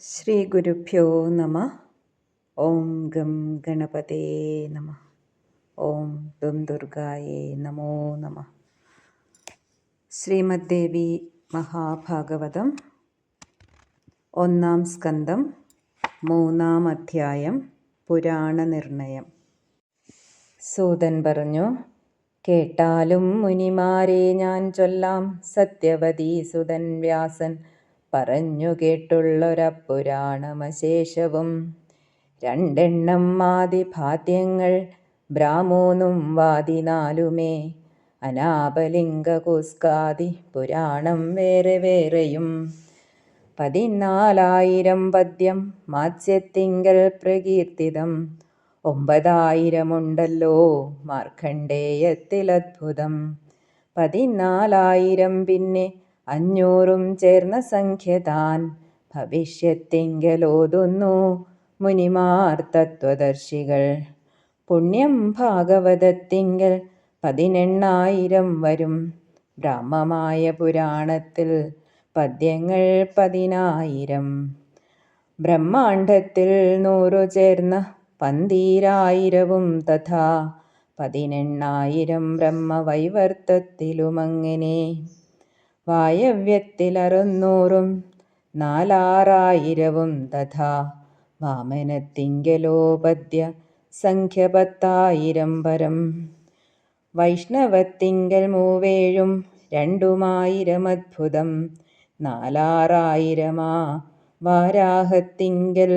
ശ്രീഗുരുഭ്യോ നമ. ഓം ഗം ഗണപതേ നമ. ഓം ദും ദുർഗായേ നമോ നമ. ശ്രീമദ്ദേവി മഹാഭാഗവതം ഒന്നാം സ്കന്ധം മൂന്നാം അധ്യായം പുരാണ നിർണയം. സൂതൻ പറഞ്ഞു കേട്ടാലും മുനിമാരെ ഞാൻ ചൊല്ലാം സത്യവതി സുതൻ വ്യാസൻ പറഞ്ഞു കേട്ടുള്ളൊരപ്പുരാണമശേഷവും രണ്ടെണ്ണം ആദിഭാദ്യങ്ങൾ ബ്രാഹ്മൂനും വാദിനാലുമേ. അനാപലിംഗകുസ്കാദി പുരാണം വേറെ വേറെയും. പതിനാലായിരം പദ്യം മാത്സ്യത്തിങ്കൽ പ്രകീർത്തിതം. ഒമ്പതായിരമുണ്ടല്ലോ മാർക്കണ്ഡേയത്തിലത്ഭുതം. പതിനാലായിരം പിന്നെ അഞ്ഞൂറും ചേർന്ന സംഖ്യ താൻ ഭവിഷ്യത്തിങ്കലോതുന്നു മുനിമാർ തത്വദർശികൾ. പുണ്യം ഭാഗവതത്തിങ്കൽ പതിനെണ്ണായിരം വരും. ബ്രാഹ്മമായ പുരാണത്തിൽ പദ്യങ്ങൾ പതിനായിരം. ബ്രഹ്മാണ്ഡത്തിൽ നൂറു ചേർന്ന പന്തീരായിരവും തഥാ പതിനെണ്ണായിരം ബ്രഹ്മവൈവർത്തത്തിലുമങ്ങനെ. വായവ്യത്തിലറുന്നൂറും നാലാറായിരവും തഥാ വാമനത്തിങ്കലോപദ്യ സംഖ്യ പത്തായിരം പരം. വൈഷ്ണവത്തിങ്കൽ മൂവേഴും രണ്ടുമായിരമദ്ഭുതം നാലാറായിരമാ വാരാഹത്തിങ്കൽ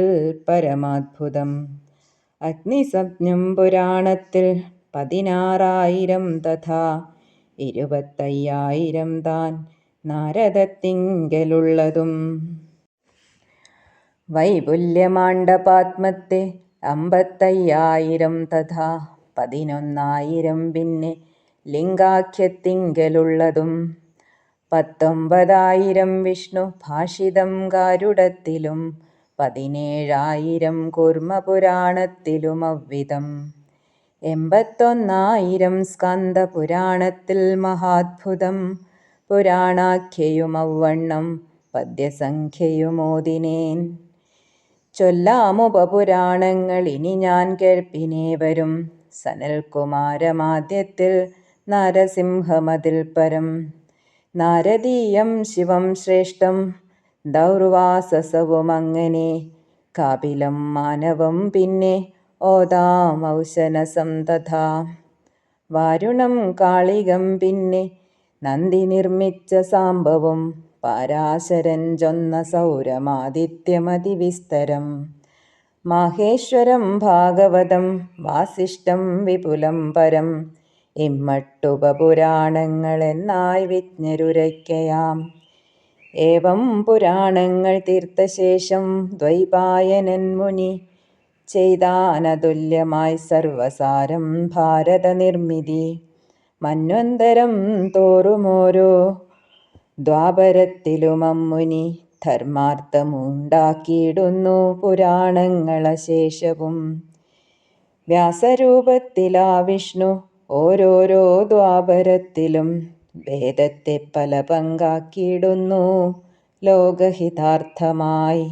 പരമാത്ഭുതം അഗ്നിസപ്നം പുരാണത്തിൽ പതിനാറായിരം തഥാ ഇരുപത്തയ്യായിരം താൻ നാരദത്തിങ്കലുള്ളതും. വൈപുല്യമാണ്ഡപാത്മത്തെ അമ്പത്തയ്യായിരം തഥാ പതിനൊന്നായിരം പിന്നെ ലിംഗാഖ്യത്തിങ്കലുള്ളതും. പത്തൊമ്പതായിരം വിഷ്ണു ഭാഷിതം ഗാരുഡത്തിലും പതിനേഴായിരം കുർമ്മപുരാണത്തിലും അവ്വിധം എൺപത്തൊന്നായിരം സ്കന്ദപുരാണത്തിൽ മഹാത്ഭുതം പുരാണാഖ്യയുമവണ്ണം പദ്യസംഖ്യയുമോദിനേൻ ചൊല്ലാമുപപുരാണങ്ങൾ ഇനി ഞാൻ കേൾപ്പിനേ വരും സനൽകുമാരമാദ്യത്തിൽ നരസിംഹമതിൽ പരം. നാരദീയം ശിവം ശ്രേഷ്ഠം ദൗർവാസസവുമങ്ങനെ. കാപിലം മാനവം പിന്നെ ഓദാമൗശനസം തഥാ. വാരുണം കാളികം പിന്നെ നന്ദി നിർമ്മിച്ച സാംബവും പാരാശരൻ ചൊന്ന സൗരമാദിത്യമതിവിസ്തരം. മാഹേശ്വരം ഭാഗവതം വാസിഷ്ടം വിപുലം പരം. ഇമ്മട്ടുപപുരാണങ്ങളെന്നായി വിജ്ഞരുരയ്ക്കയാം. ഏവം പുരാണങ്ങൾ തീർത്തശേഷം ദ്വൈപായനൻ മുനി ചെയ്താനതുല്യമായി സർവസാരം ഭാരത നിർമ്മിതി മന്വന്തരം തോറുമോരോ? ദ്വാപരത്തിലുമമ്മുനി ധർമാർത്ഥമുണ്ടാക്കിയിടുന്നു പുരാണങ്ങളശേഷവും. വ്യാസരൂപത്തിലാ വിഷ്ണു ഓരോരോ ദ്വാപരത്തിലും വേദത്തെ പല പങ്കാക്കിയിടുന്നു ലോകഹിതാർത്ഥമായി.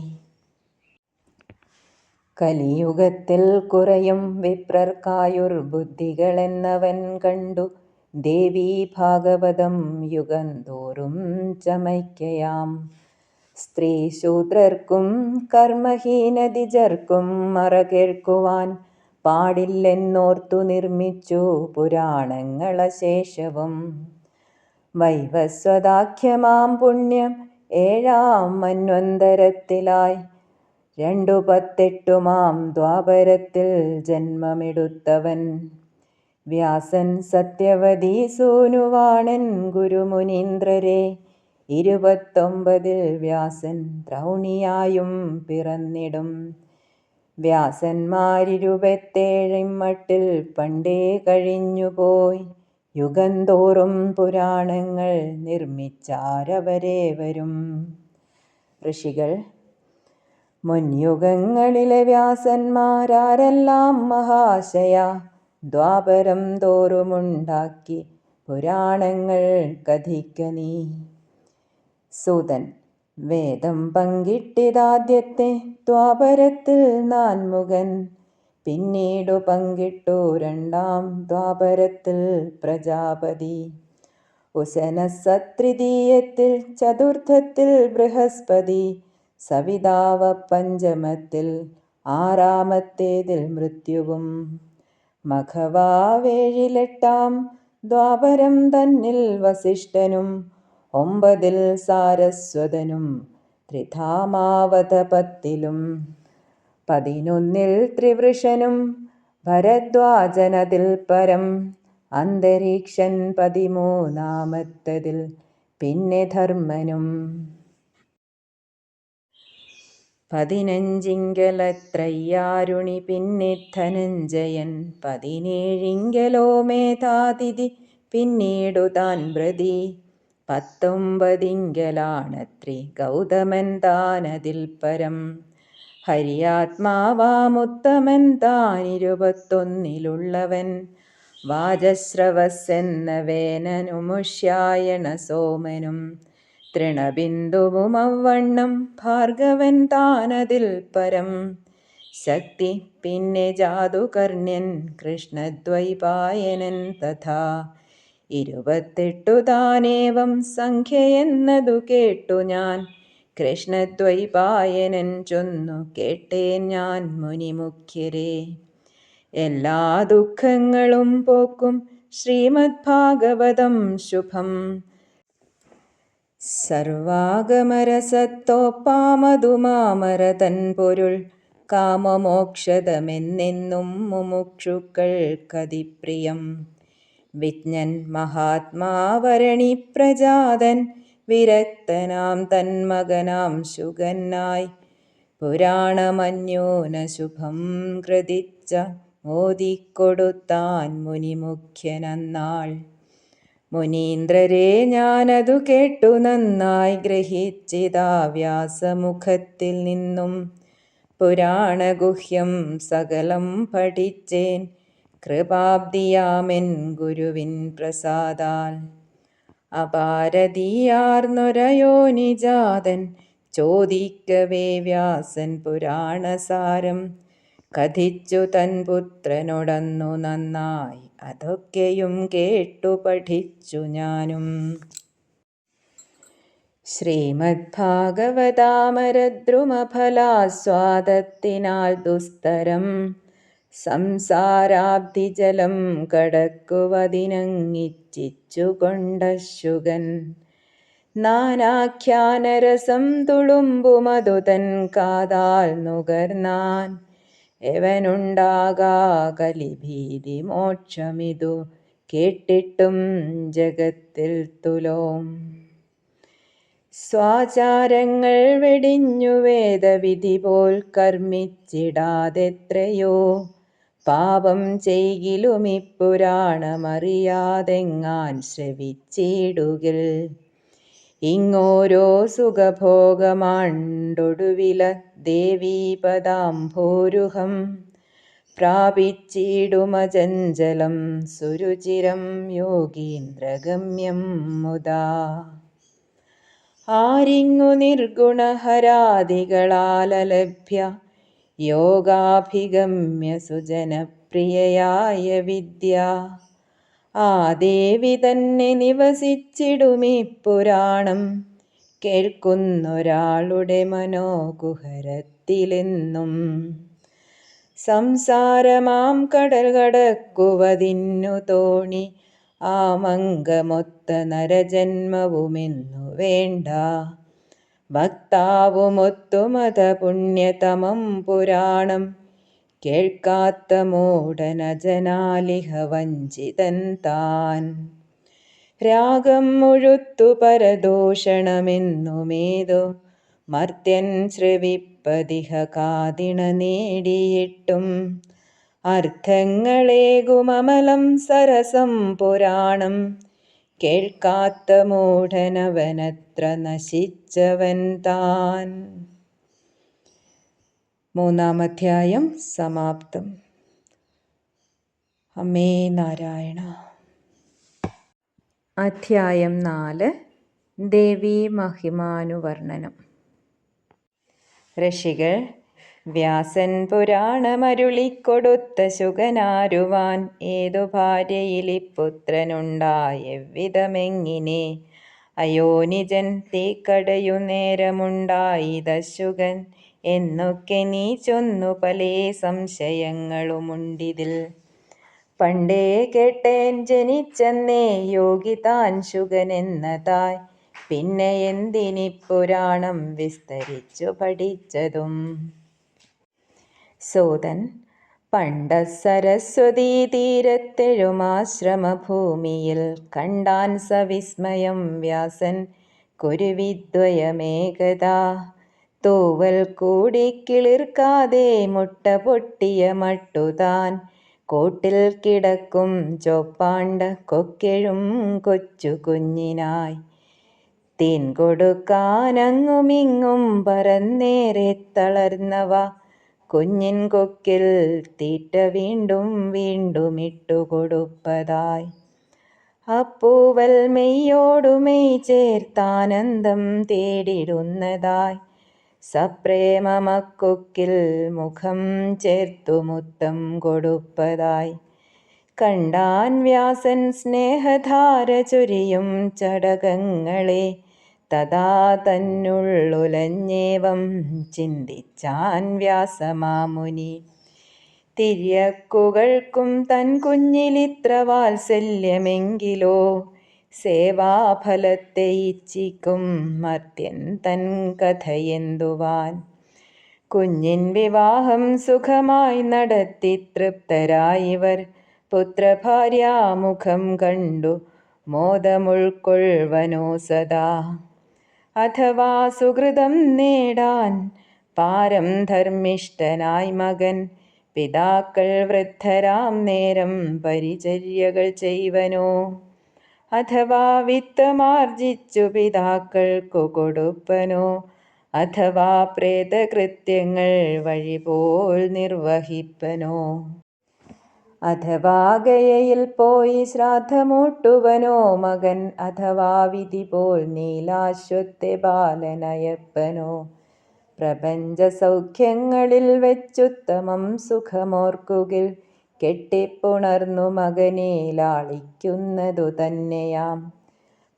കലിയുഗത്തിൽ കുറയും വിപ്രർക്കായുർ ബുദ്ധികളെന്നവൻ കണ്ടു ദേവീ ഭാഗവതം യുഗം തോറും ചമയ്ക്കയാം. സ്ത്രീ ശൂദ്രർക്കും കർമ്മഹീനതിജർക്കും മറ കേൾക്കുവാൻ പാടില്ലെന്നോർത്തു നിർമ്മിച്ചു പുരാണങ്ങളശേഷവും. വൈവസ്വതാഖ്യമാം പുണ്യം ഏഴാം മന്വന്തരത്തിലായി രണ്ടു പത്തെട്ടുമാം ദ്വാപരത്തിൽ ജന്മമെടുത്തവൻ. വ്യാസൻ സത്യവതി സൂനുവാണൻ ഗുരുമുനീന്ദ്രരെ. ഇരുപത്തൊമ്പതിൽ വ്യാസൻ ദ്രൗണിയായും പിറന്നിടും. വ്യാസന്മാരിരുപത്തേഴിമട്ടിൽ പണ്ടേ കഴിഞ്ഞുപോയി. യുഗന്തോറും പുരാണങ്ങൾ നിർമ്മിച്ചാരവരെ വരും. ഋഷികൾ മുൻയുഗങ്ങളിലെ വ്യാസന്മാരാരെല്ലാം മഹാശയ. ദ്വാപരം തോറുമുണ്ടാക്കി പുരാണങ്ങൾ കഥിക്ക നീ. സൂതൻ വേദം പങ്കിട്ടിതാദ്യത്തെ ദ്വാപരത്തിൽ നാൻമുഖൻ. പിന്നീടു പങ്കിട്ടു രണ്ടാം ദ്വാപരത്തിൽ പ്രജാപതി. ഉശനസത്രിതീയത്തിൽ ചതുർത്ഥത്തിൽ ബൃഹസ്പതി. സവിതാവ പഞ്ചമത്തിൽ ആറാമത്തേതിൽ മൃത്യുവും. മഖവാവേഴിലെട്ടാം ദ്വാപരം തന്നിൽ വസിഷ്ഠനും ഒമ്പതിൽ സാരസ്വതനും ത്രിധാമാവതപത്തിലും പതിനൊന്നിൽ ത്രിവൃഷനും ഭരദ്വാജനതിൽ പരം അന്തരീക്ഷൻ പതിമൂന്നാമത്തതിൽ പിന്നെ ധർമ്മനും. പതിനഞ്ചിങ്കലത്രയ്യാരുണി പിന്നെ ധനഞ്ജയൻ. പതിനേഴിങ്കലോ മേധാതിഥി പിന്നീടു താൻ പ്രതി. പത്തൊമ്പതിങ്കലാണത്രി ഗൗതമൻ താനതിൽ പരം. ഹരിയാത്മാവാമുത്തമൻ താനിരുപത്തൊന്നിലുള്ളവൻ. വാജശ്രവസ്സെന്ന വേനനുമുഷ്യായണ സോമനും തൃണബിന്ദുവുമവണ്ണം ഭാർഗവൻ താനതിൽ പരം. ശക്തി പിന്നെ ജാതുകർണ്യൻ കൃഷ്ണദ്വൈപായനൻ തഥാ. ഇരുപത്തെട്ടു താനേവം സംഖ്യയെന്നതു കേട്ടു ഞാൻ. കൃഷ്ണദ്വൈപായനൻ ചൊന്നു കേട്ടേൻ ഞാൻ മുനിമുഖ്യരെ. എല്ലാ ദുഃഖങ്ങളും പോക്കും ശ്രീമദ് ഭാഗവതം ശുഭം. സർവാഗമരസത്തോപ്പാമതുമാമരതൻ പൊരുൾ കാമമോക്ഷതമെന്നെന്നും മുമുക്ഷുക്കൾക്കതിപ്രിയം വിജ്ഞൻ മഹാത്മാവരണി പ്രജാതൻ വിരക്തനാം തന്മകനാം ശുഗന്നായി പുരാണമന്യോനശുഭം കൃതിച്ച മോദിക്കൊടുത്താൻ മുനിമുഖ്യനന്നാൾ. മുനീന്ദ്രരെ ഞാനതു കേട്ടു നന്നായി ഗ്രഹിച്ചിതാ വ്യാസമുഖത്തിൽ നിന്നും. പുരാണഗുഹ്യം സകലം പഠിച്ചേൻ കൃപാബ്ദിയാമെൻ ഗുരുവിൻ പ്രസാദാൽ. അപാരതീയാർന്നൊരയോനിജാതൻ ചോദിക്കവേ വ്യാസൻ പുരാണസാരം. കഥിച്ചു തൻ പുത്രനോടന്നു നന്നായി അതൊക്കെയും കേട്ടു പഠിച്ചു ഞാനും. ശ്രീമദ്ഭാഗവതാമരദ്രുമഫലാസ്വാദത്തിനാൽ ദുസ്തരം സംസാരാബ്ധിജലം കടക്കുവതിനങ്ങിച്ചിച്ചുകൊണ്ടശുഗൻ നാനാഖ്യാനരസം തുളുമ്പുമതുതൻ കാതാൽ നുകർന്നാൻ എവനുണ്ടാകാ കലിഭീതി മോക്ഷമിതു കേട്ടിട്ടും ജഗത്തിൽ തുലോം. സ്വാചാരങ്ങൾ വെടിഞ്ഞു വേദവിധി പോൽ കർമ്മിച്ചിടാതെത്രയോ പാപം ചെയ്യിലും ഇപ്പുരാണമറിയാതെങ്ങാൻ ശ്രവിച്ചിടുകിൽ. ഇങ്ങോരോ സുഖഭോഗമാണ്ടൊടുവില ദേവീപദാംഭോരുഹം പ്രാപിച്ചിടുമചഞ്ചലം സുരുചിരം യോഗീന്ദ്രഗമ്യം മുദാ. ആരിങ്ങു നിർഗുണഹരാദികളാലലഭ്യ യോഗാഭിഗമ്യ സുജനപ്രിയയായ വിദ്യ. ആ ദേവി തന്നെ നിവസിച്ചിടുമീ പുരാണം കേൾക്കുന്നൊരാളുടെ മനോകുഹരത്തിലെന്നും സംസാരമാം കടൽ കടക്കുവതിന്നു തോണി ആ മംഗമൊത്ത നരജന്മവുമെന്നു വേണ്ട. ഭക്താവുമൊത്തുമത പുണ്യതമം പുരാണം കേൾക്കാത്ത മൂടനജനാലിഹ വഞ്ചിതൻ താൻ. രാഗം മുഴുത്തു പരദൂഷണമെന്നുമേതോ മർത്യൻ ശ്രവിപ്പതിഹ കാതിണ നേടിയിട്ടും. അർത്ഥങ്ങളേകുമമലം സരസം പുരാണം. കേൾക്കാത്ത മൂഢനവനത്ര നശിച്ചവൻ താൻ. മൂന്നാമധ്യായം സമാപ്തം. അമ്മേ നാരായണ അധ്യായം നാല്. ദേവീ മഹിമാനുവർണനം. ഋഷികൾ വ്യാസൻ പുരാണമരുളിക്കൊടുത്ത ശുഗനാരുവാൻ ഏതു ഭാര്യയിലിപ്പുത്രനുണ്ടായെവിധമെങ്ങിനെ അയോനിജൻ തീക്കടയു നേരമുണ്ടായിതശുഗൻ എന്നൊക്കെ നീ ചൊന്നു പല സംശയങ്ങളുമുണ്ടിതിൽ. പണ്ടേ കേട്ടേൻ ജനിച്ചെന്നേ യോഗി താൻ ശുഗനെന്നതായി. പിന്നെ എന്തിനി പുരാണം വിസ്തരിച്ചു പഠിച്ചതും? സോതൻ പണ്ട സരസ്വതീ തീരത്തെഴുമാശ്രമഭൂമിയിൽ കണ്ടാൻ സവിസ്മയം വ്യാസൻ കുരുവിദ്വയമേകത. തൂവൽ കൂടി കിളിർക്കാതെ മുട്ട പൊട്ടിയ മട്ടുതാൻ കൂട്ടിൽ കിടക്കും ചോപ്പാണ്ട കൊക്കെഴും കൊച്ചു കുഞ്ഞിനായി. തീൻ കൊടുക്കാനങ്ങുമിങ്ങും പറന്നേറെ തളർന്നവ. കുഞ്ഞിൻ കൊക്കിൽ തീറ്റ വീണ്ടും വീണ്ടും ഇട്ടുകൊടുപ്പതായി അപ്പൂവൽ മെയ്യോടുമെയ് ചേർത്താനന്ദം തേടിടുന്നതായി. സപ്രേമമക്കൊക്കിൽ മുഖം ചേർത്തുമുത്തം കൊടുപ്പതായി. കണ്ടാൻ വ്യാസൻ സ്നേഹധാര ചൊരിയും ചടകങ്ങളെ തഥാ തന്നുള്ളുലഞ്ഞേവം ചിന്തിച്ചാൻ വ്യാസമാമുനി. തിര്യക്കുകൾക്കും തൻ കുഞ്ഞിലിത്ര വാത്സല്യമെങ്കിലോ സേവാഫലത്തെ ഇച്ഛിക്കും മർത്യൻ തൻ കഥയെന്തുവാൻ. കുഞ്ഞിൻ വിവാഹം സുഖമായി നടത്തി തൃപ്തരായിവർ പുത്രഭാര്യാമുഖം കണ്ടു മോദമുൾക്കൊള്ളുവനോ സദാ. അഥവാ സുഹൃതം നേടാൻ പാരം ധർമ്മിഷ്ഠനായി മകൻ പിതാക്കൾ വൃദ്ധരാം നേരം പരിചര്യകൾ ചെയ്വനോ. അഥവാ വിത്തമാർജിച്ചു പിതാക്കൾക്കു കൊടുപ്പനോ അഥവാ പ്രേതകൃത്യങ്ങൾ വഴിപോൽ നിർവഹിപ്പനോ. അഥവാ ഗയയിൽ പോയി ശ്രാദ്ധമൂട്ടുവനോ മകൻ അഥവാ വിധി പോൽ നീലാശ്വത്തെ ബാലനയപ്പനോ. പ്രപഞ്ച സൗഖ്യങ്ങളിൽ വെച്ചുത്തമം സുഖമോർക്കുകിൽ കെട്ടിപ്പുണർന്നു മകനെ ലാളിക്കുന്നതു തന്നെയാം.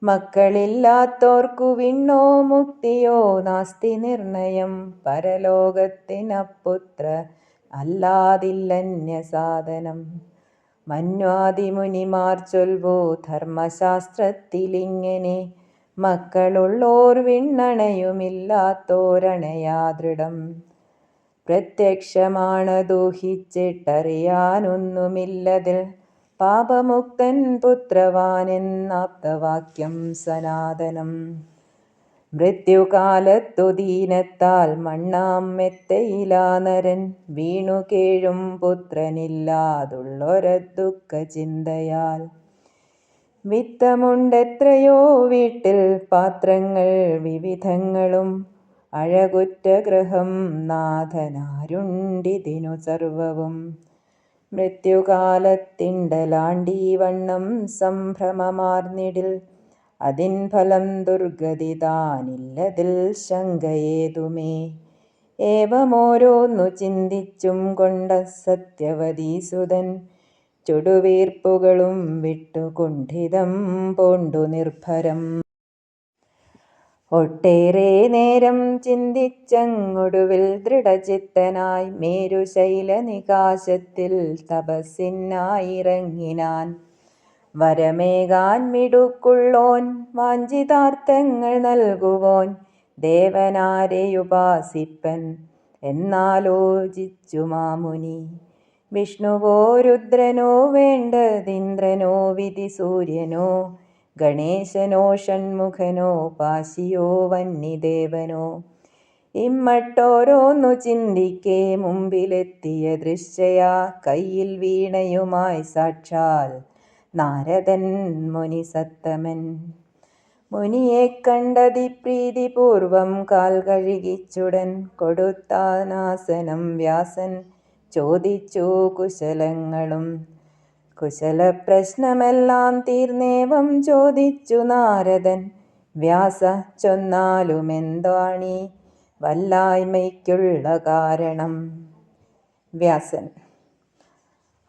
മക്കളില്ലാത്തോർക്കു വിണ്ണോ മുക്തിയോ നാസ്തി നിർണയം. പരലോകത്തിനപ്പുത്ര അല്ലാതില്ലന്യസാധനം മന്വാദിമുനിമാർ ചൊൽവോ ധർമ്മശാസ്ത്രത്തിലിങ്ങനെ. മക്കളുള്ളോർ വിണ്ണണയുമില്ലാത്തോരണയാദൃഢം പ്രത്യക്ഷമാണദൂഹിച്ചിട്ടറിയാനൊന്നുമില്ലതിൽ പാപമുക്തൻ പുത്രവാനെന്നാപ്തവാക്യം സനാതനം. മൃത്യുകാലത്തു ദീനത്താൽ മണ്ണാം മെത്തയിലാനരൻ വീണു കേഴും പുത്രനില്ലാതുള്ളൊരദുഃഖ ചിന്തയാൽ വിത്തമുണ്ടെത്രയോ വീട്ടിൽ പാത്രങ്ങൾ വിവിധങ്ങളും. അഴകുറ്റ ഗൃഹം നാഥനാരുണ്ടിതിനു സർവവും. മൃത്യുകാലത്തിണ്ടലാണ്ടീ വണ്ണം സംഭ്രമമാർന്നിടിൽ. അതിൻ ഫലം ദുർഗതി താനില്ലതിൽ ശങ്കയേതുമേ. ഏവമോരോന്നു ചിന്തിച്ചും കൊണ്ട സത്യവതീസുതൻ ചുടുവീർപ്പുകളും വിട്ടുകുണ്ഠിതം പോണ്ടു നിർഭരം. ഒട്ടേറെ നേരം ചിന്തിച്ചങ്ങൊടുവിൽ ദൃഢചിത്തനായി മേരുശൈല നികാശത്തിൽ തപസ്സിനായിറങ്ങിനാൻ വരമേകാൻ മിടുക്കുള്ളോൻ വാഞ്ചിതാർത്ഥങ്ങൾ നൽകുവോൻ ദേവനാരെയുപാസിപ്പൻ എന്നാലോചിച്ചു മാമുനി. വിഷ്ണുവോ രുദ്രനോ വേണ്ടതിന്ദ്രനോ വിധി സൂര്യനോ ഗണേശനോ ഷൺമുഖനോ പാശിയോ വന്നിദേവനോ. ഇമ്മട്ടോരോന്നു ചിന്തിക്കേ മുമ്പിലെത്തിയ ദൃശ്യയാ കയ്യിൽ വീണയുമായി സാക്ഷാൽ നാരദൻ മുനി സത്തമൻ മുനിയെ കണ്ടതി പ്രീതിപൂർവം കാൽ കഴുകിച്ചുടൻ കൊടുത്താനാസനം വ്യാസൻ ചോദിച്ചു കുശലങ്ങളും കുശലപ്രശ്നമെല്ലാം തീർന്നേവം ചോദിച്ചു നാരദൻ. വ്യാസ ചൊന്നാലുമെന്താണീ വല്ലായ്മയ്ക്കുള്ള കാരണം. വ്യാസൻ.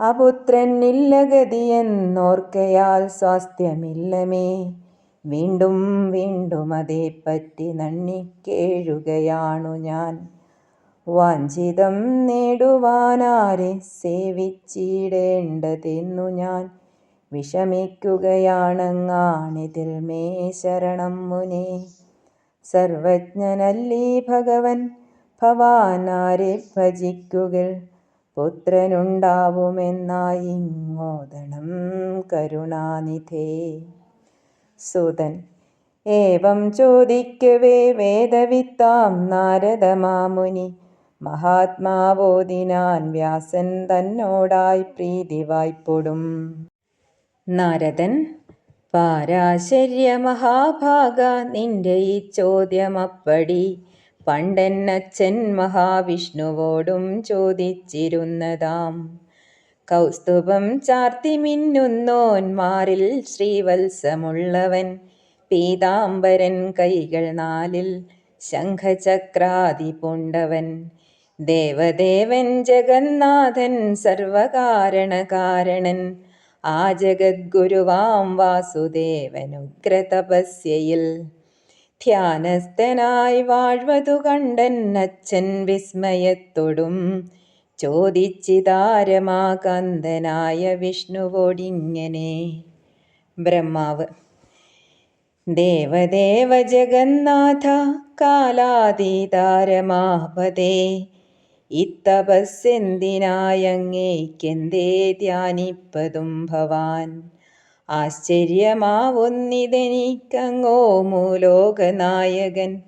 അപുത്രൻ ഇല്ലഗതിയെന്നോർക്കയാൽ സ്വാസ്ഥ്യമില്ലമേ. വീണ്ടും വീണ്ടും അതേപ്പറ്റി നണ്ണിക്കേഴുകയാണു ഞാൻ. വാഞ്ചിതം നേടുവാനാരെ സേവിച്ചിടേണ്ടതെന്നു ഞാൻ വിഷമിക്കുകയാണങ്ങാണിതിൽ മേ ശരണം മുനെ. സർവജ്ഞനല്ലീ ഭഗവൻ? ഭവാനാരെ ഭജിക്കുകിൽ പുത്രനുണ്ടാവുമെന്നായിങ്ങോദണം കരുണാനിധേ. സുതൻ ഏവം ചോദിക്കവേ വേദവിത്താം നാരദമാമുനി. മഹാത്മാവോദിനാൻ വ്യാസൻ തന്നോടായി പ്രീതി വായ്പൊടും. നാരദൻ പാരാശര്യ മഹാഭാഗ നിന്റെ ഈ ചോദ്യമപ്പടി അച്ഛൻ മഹാവിഷ്ണുവോടും ചോദിച്ചിരുന്നതാം. കൗസ്തുഭം ചാർത്തി മിന്നുന്നോന്മാരിൽ ശ്രീവത്സമുള്ളവൻ പീതാംബരൻ കൈകൾ നാലിൽ ശംഖചക്രാതി പുണ്ടവൻ. ദേവദേവൻ ജഗന്നാഥൻ സർവകാരണകാരണൻ. ആ ജഗദ്ഗുരുവാം വാസുദേവനുഗ്രതപസ്യയിൽ ധ്യാനസ്ഥനായി വാഴ്വതു കണ്ടൻ അച്ഛൻ വിസ്മയത്തൊടും. ചോദിച്ചിതാരമാകാന്തനായ വിഷ്ണുവോടിങ്ങനെ. ബ്രഹ്മാവ്. ദേവദേവ ജഗന്നാഥ കാലാതീതാരമാപതേ. ഇത്തപസ്സെന്തിനായങ്ങേക്കെന്തേ ധ്യാനിപ്പതും ഭവാൻ? ആശ്ചര്യമാവുന്നിതെനിക്കങ്ങോ മൂലോകനായകൻ?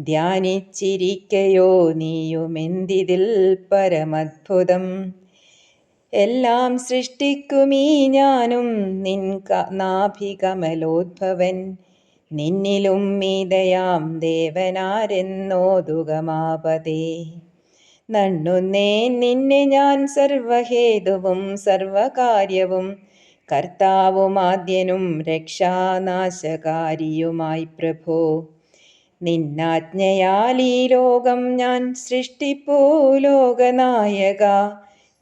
ധ്യാനിച്ചിരിക്കയോ നീയുമെന്തിതിൽ പരമദ്ഭുതം? എല്ലാം സൃഷ്ടിക്കുമീ ഞാനും നിൻ നാഭികമലോദ്ഭവൻ. നിന്നിലും മീതയാം ദേവനാരെന്നോതുകമാപതേ. നണ്ണുന്നേ നിന്നെ ഞാൻ സർവഹേതുവും സർവകാര്യവും കർത്താവുമാദ്യനും രക്ഷാനാശകാരിയുമായി പ്രഭോ. നിന്നാജ്ഞയാൽ ഈ ലോകം ഞാൻ സൃഷ്ടിപ്പൂ ലോകനായക.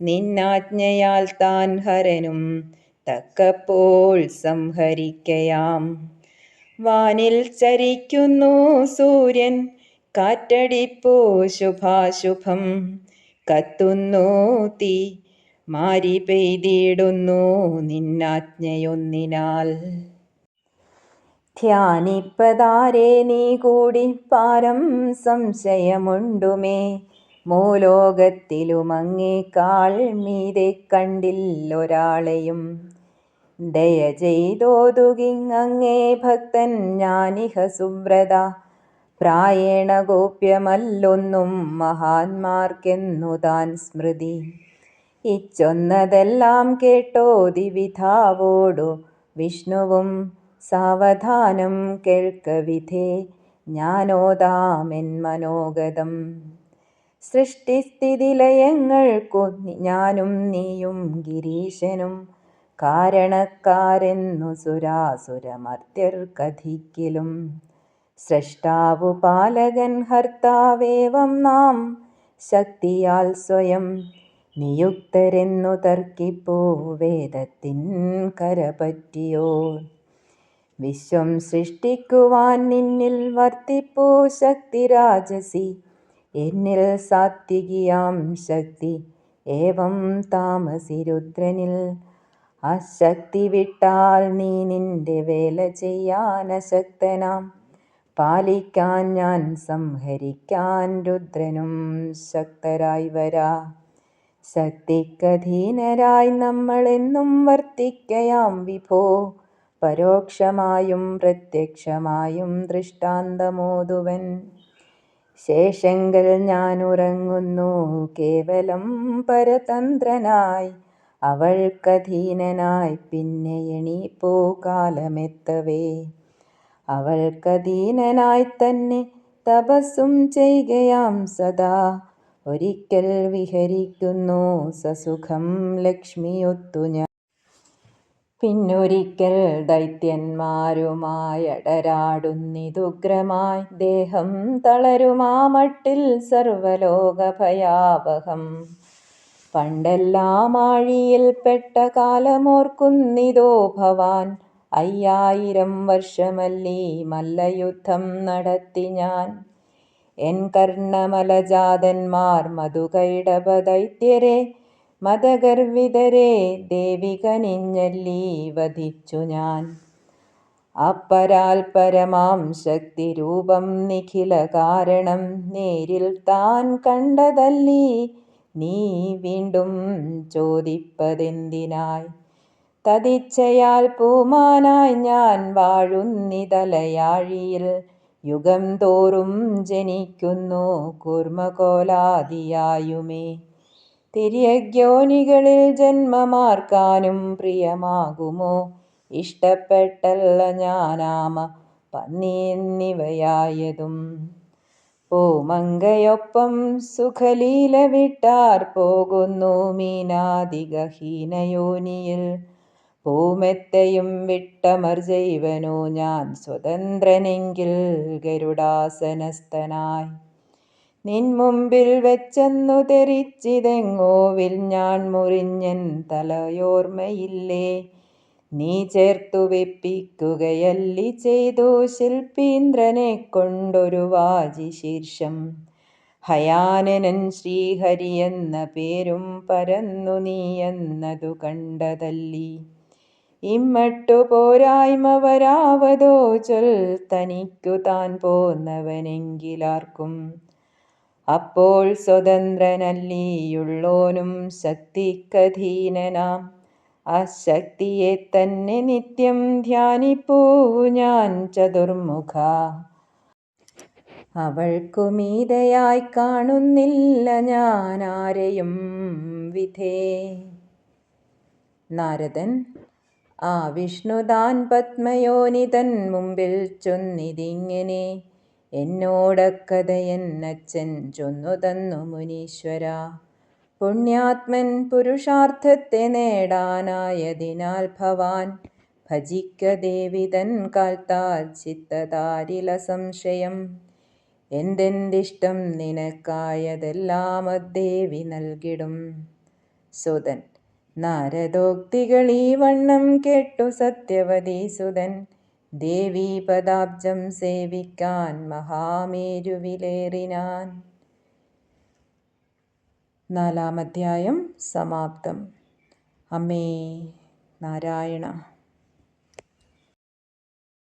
നിന്നാജ്ഞയാൽ താൻ ഹരനും തക്കപ്പോൾ സംഹരിക്കയാം. വാനിൽ ചരിക്കുന്നു സൂര്യൻ കാറ്റടിപ്പോ ശുഭാശുഭം. കത്തുന്നു തീ മാരി പെയ്തിടുന്നു നിന്നാജ്ഞയൊന്നിനാൽ. ധ്യാനിപ്പതാരേ നീ കൂടി പാരം സംശയമുണ്ടുമേ. മൂലോകത്തിലുമങ്ങേക്കാൾ മീതെ കണ്ടില്ലൊരാളെയും ദയ ചെയ്തോതുകിങ്ങേ ഭക്തൻ ഞാനിഹ സുബ്രത പ്രായേണ ഗോപ്യമല്ലൊന്നും മഹാന്മാർക്കെന്നു താൻ സ്മൃതി. ഇച്ചൊന്നതെല്ലാം കേട്ടോ ദിവിധാവോടു. വിഷ്ണുവും സാവധാനം കേൾക്കവിധേ. ഞാനോതാമെൻ മനോഗതം. സൃഷ്ടിസ്ഥിതിലയങ്ങൾക്കു ഞാനും നീയും ഗിരീശനും. കാരണക്കാരെന്നു സുരാസുരമർത്യർ കഥിക്കിലും. സൃഷ്ടാവു പാലകൻ ഹർത്താവേവം നാം. ശക്തിയാൽ സ്വയം നിയുക്തരെന്നു തർക്കിപ്പോ വേദത്തിൻ കരപറ്റിയോ വിശ്വം സൃഷ്ടിക്കുവാൻ നിന്നിൽ വർത്തിപ്പോ ശക്തി രാജസി. എന്നിൽ സാത്വികിയാം ശക്തി ഏവം താമസി രുദ്രനിൽ അശക്തി വിട്ടാൽ നീ നിന്റെ വേല ചെയ്യാൻ അശക്തനാം. പാലിക്കാൻ ഞാൻ സംഹരിക്കാൻ രുദ്രനും ശക്തരായി വരാ. ശക്തിക്കധീനരായി നമ്മളെന്നും വർത്തിക്കയാം വിഭോ. പരോക്ഷമായും പ്രത്യക്ഷമായും ദൃഷ്ടാന്തമോതുവൻ. ശേഷങ്കൽ ഞാൻ ഉറങ്ങുന്നു കേവലം പരതന്ത്രനായി. അവൾക്കധീനനായി പിന്നെ എണീപ്പോ കാലമെത്തവേ. അവൾക്കധീനനായി തന്നെ തപസ്സും ചെയ്യുകയാം സദാ. ഒരിക്കൽ വിഹരിക്കുന്നു സസുഖം ലക്ഷ്മിയൊത്തു ഞാൻ. പിന്നൊരിക്കൽ ദൈത്യന്മാരുമായടരാടുന്നിതുഗ്രമായി ദേഹം തളരുമാ മട്ടിൽ സർവലോകഭയാവഹം. പണ്ടെല്ലാം ആഴിയിൽപ്പെട്ട കാലമോർക്കുന്നിതോ ഭവാൻ. അയ്യായിരം വർഷമല്ലീ മല്ലയുദ്ധം നടത്തി ഞാൻ. എൻ കർണമലജാതന്മാർ മധുകൈടപദൈത്യരെ മതഗർവിതരെ ദേവികനിഞ്ഞല്ലീ വധിച്ചു ഞാൻ. അപ്പരാൽ പരമാം ശക്തിരൂപം നിഖില കാരണം നേരിൽ താൻ കണ്ടതല്ലീ? നീ വീണ്ടും ചോദിപ്പതെന്തിനായി? തതിച്ഛയാൽ പൂമാനായി ഞാൻ വാഴുന്നിതലയാഴിയിൽ യുഗം തോറും ജനിക്കുന്നു കൂർമ്മകോലാദിയായുമേ തിര്യജ്ഞോനികളിൽ ജന്മമാർക്കാനും പ്രിയമാകുമോ? ഇഷ്ടപ്പെട്ടല്ല ഞാനാമ പന്നി എന്നിവയായതും പൂമങ്കയൊപ്പം സുഖലീല വിട്ടാർ പോകുന്നു മീനാദികഹീനയോനിയിൽ പൂമെത്തയും വിട്ടമർജൈവനോ ഞാൻ സ്വതന്ത്രനെങ്കിൽ ഗരുഡാസനസ്ഥനായി. നിൻ മുമ്പിൽ വെച്ചെന്നു തെറിച്ചിതെങ്ങോവിൽ ഞാൻ മുറിഞ്ഞൻ തലയോർമ്മയില്ലേ നീ ചേർത്തു വെപ്പിക്കുകയല്ലി ചെയ്തു ശില്പീന്ദ്രനെ കൊണ്ടൊരു വാജി ശീർഷം. ഹയാനനൻ ശ്രീഹരി എന്ന പേരും പരന്നു നീ എന്നതു കണ്ടതല്ലി. ഇമ്മട്ടു പോരായ്മ വരാവതോ ചൊൽ തനിക്കു താൻ പോന്നവനെങ്കിലാർക്കും. അപ്പോൾ സ്വതന്ത്രനല്ലിയുള്ളോനും ശക്തിക്കധീനനാം. ആ ശക്തിയെ തന്നെ നിത്യം ധ്യാനിപ്പൂ ഞാൻ ചതുർമുഖ. അവൾക്കുമീതയായി കാണുന്നില്ല ഞാൻ ആരെയും വിധേ. നാരദൻ ആ വിഷ്ണുതാൻ പത്മയോനിതൻ മുമ്പിൽ ചൊന്നിതിങ്ങനെ. എന്നോടക്കഥയെന്നച്ഛൻ ചൊന്നു തന്നു മുനീശ്വര. പുണ്യാത്മൻ പുരുഷാർത്ഥത്തെ നേടാനായതിനാൽ ഭവാൻ ഭജിക്ക ദേവിതൻ കാൽത്താൽ ചിത്തതാരില സംശയം. എന്തെന്തിഷ്ടം നിനക്കായതെല്ലാം അദ്ദേവി നൽകിടും. സുതൻ നാരദോക്തികൾ ഈ വണ്ണം കേട്ടു സത്യവതി സുതൻ ദേവീ പദാബ്ജം സേവിക്കാൻ മഹാമേരുവിലേറിനാൻ. നാലാമധ്യായം സമാപ്തം. അമ്മേ നാരായണ.